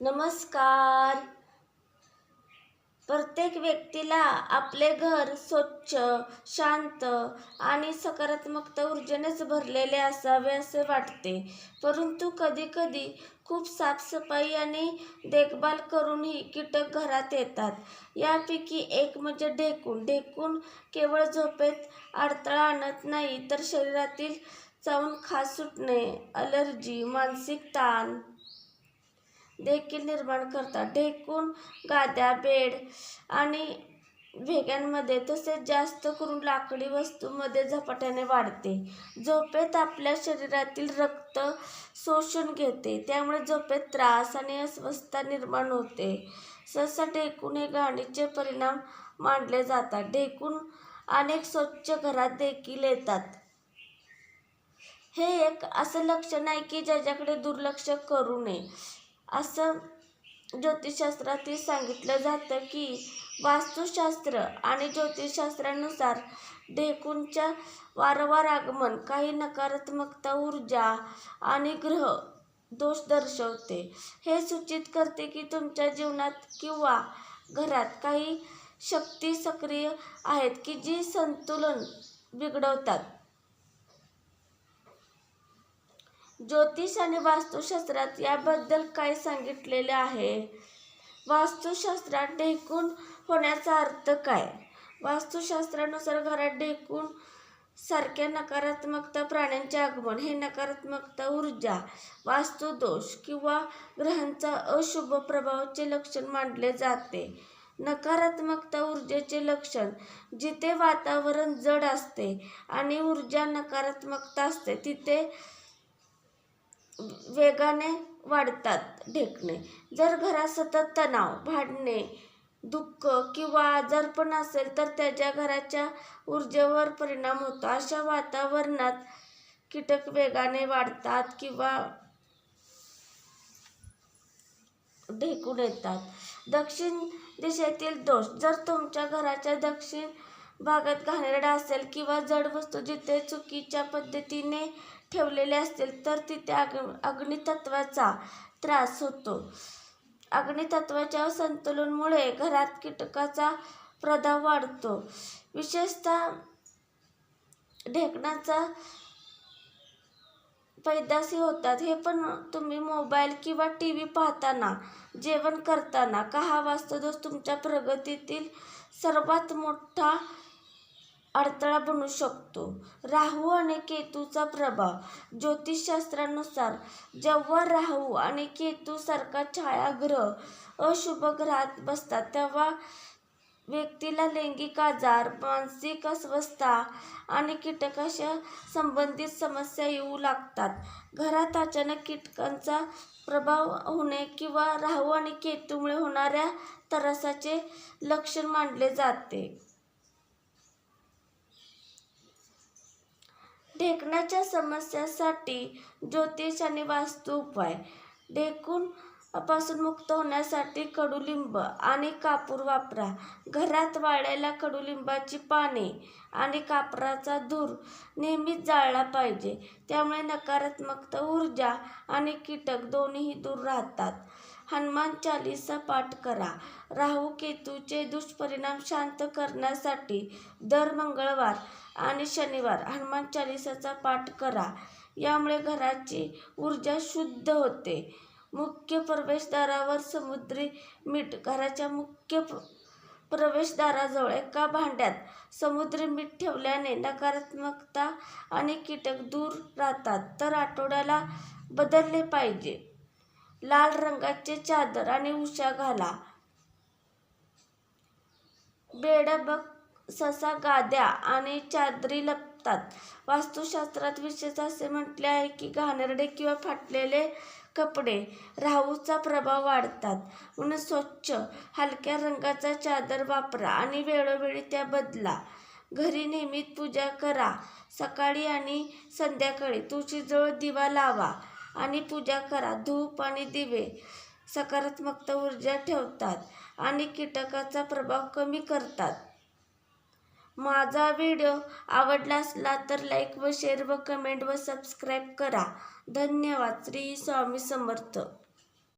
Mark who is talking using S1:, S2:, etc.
S1: नमस्कार. प्रत्येक व्यक्तीला आपले घर स्वच्छ शांत आणि सकारात्मकता ऊर्जेनेच भरलेले असावे असे वाटते. परंतु कधीकधी खूप साफसफाई आणि देखभाल करूनही कीटक घरात येतात. यापैकी एक म्हणजे ढेकूण ढेकूण केवळ झोपेत अडथळा आणत नाही तर शरीरातील चावून खास सुटणे अलर्जी मानसिक ताण देखील निर्माण करतात. ढेकूण गाद्या बेड आणि भेग्यांमध्ये तसेच जास्त करून लाकडी वस्तूंमध्ये झपाट्याने वाढते. झोपेत आपल्या शरीरातील रक्त शोषून घेते. त्यामुळे झोपेत त्रास आणि अस्वस्थता निर्माण होते. सहसा ढेकूण हे घाणीचे परिणाम मानले जातात. ढेकूण अनेक स्वच्छ घरात देखील येतात. हे एक असं लक्षण आहे की ज्याच्याकडे दुर्लक्ष करू नये. असं ज्योतिषशास्त्रातील सांगितलं जातं की वास्तुशास्त्र आणि ज्योतिषशास्त्रानुसार ढेकूणच्या वारंवार आगमन काही नकारात्मकता ऊर्जा आणि ग्रह दोष दर्शवते. हे सूचित करते की तुमच्या जीवनात किंवा घरात काही शक्ती सक्रिय आहेत की जी संतुलन बिघडवतात. ज्योतिष आणि वास्तुशास्त्रात याबद्दल काय सांगितलेले आहे? वास्तुशास्त्रात ढेकूण होण्याचा अर्थ काय? वास्तुशास्त्रानुसार घरात ढेकूण सारख्या नकारात्मकता प्राण्यांचे आगमन हे नकारात्मकता ऊर्जा वास्तुदोष किंवा ग्रहांचा अशुभ प्रभावाचे लक्षण मानले जाते. नकारात्मकता ऊर्जेचे लक्षण जिथे वातावरण जड असते आणि ऊर्जा नकारात्मकता असते तिथे वेगाने वाढतात ढेकणे. जर घरात सतत तणाव भांडणे दुःख किंवा आजारपण असेल तर त्याच्या घराच्या ऊर्जेवर परिणाम होतो. अशा वातावरणात कीटक वेगाने वाढतात किंवा ढेकून येतात. दक्षिण दिशेतील दोष जर तुमच्या घराच्या दक्षिण भागात घाणेरडा असेल किंवा जड वस्तू जिथे चुकीच्या पद्धतीने ठेवलेले असतील तर तिथे अग अग्नितत्वाचा त्रास होतो. अग्नितत्वाच्या संतुलनमुळे घरात कीटकाचा प्रभाव वाढतो. विशेषतः ढेकणाचा पैदासी होतात. हे पण तुम्ही मोबाईल किंवा टी व्ही पाहताना जेवण करताना का हा वास्तुदोष तुमच्या प्रगतीतील सर्वात मोठा अडथळा बनू शकतो. राहू आणि केतूचा प्रभाव. ज्योतिषशास्त्रानुसार जेव्हा राहू आणि केतूसारखा छायाग्रह अशुभ ग्रहात बसतात तेव्हा व्यक्तीला लैंगिक आजार मानसिक अस्वस्थता आणि कीटकाशी संबंधित समस्या येऊ लागतात. घरात अचानक कीटकांचा प्रभाव होणे किंवा राहू आणि केतूमुळे होणाऱ्या त्रासाचे लक्षण मानले जाते. ढेकण्याच्या समस्यासाठी ज्योतिष आणि वास्तू उपाय. ढेकून पासून मुक्त होण्यासाठी कडुलिंब आणि कापूर वापरा. घरात वाळलेल्या कडुलिंबाची पाने आणि कापराचा धूर नेहमीच जाळला पाहिजे. त्यामुळे नकारात्मकता ऊर्जा आणि कीटक दोन्हीही दूर राहतात. हनुमान चालीसा पाठ करा. राहू केतूचे दुष्परिणाम शांत करण्यासाठी दर मंगळवार आणि शनिवार हनुमान चालिसाचा पाठ करा. यामुळे घराची ऊर्जा शुद्ध होते. मुख्य प्रवेशद्वारावर समुद्री मीठ घराच्या मुख्य प्रवेशद्वाराजवळ एका भांड्यात समुद्री मीठ ठेवल्याने नकारात्मकता आणि कीटक दूर राहतात. तर आठवड्याला बदलले पाहिजे. लाल रंगाचे चादर आणि उशा घाला. बेडबक ससा गाद्या आणि चादरी लपतात. वास्तुशास्त्रात विशेष असे म्हटले आहे की घाणेरडे किंवा फाटलेले कपडे राहूचा प्रभाव वाढतात. म्हणून स्वच्छ हलक्या रंगाचा चादर वापरा आणि वेळोवेळी त्या बदला. घरी नियमित पूजा करा. सकाळी आणि संध्याकाळी तुळशीजवळ दिवा लावा. आणि पूजा करा. धूप आणि दिवे सकारात्मकता ऊर्जा ठेवतात आणि कीटकाचा प्रभाव कमी करतात. माझा व्हिडिओ आवडला असला तर लाईक व शेअर व कमेंट व सबस्क्राईब करा. धन्यवाद. श्री स्वामी समर्थ.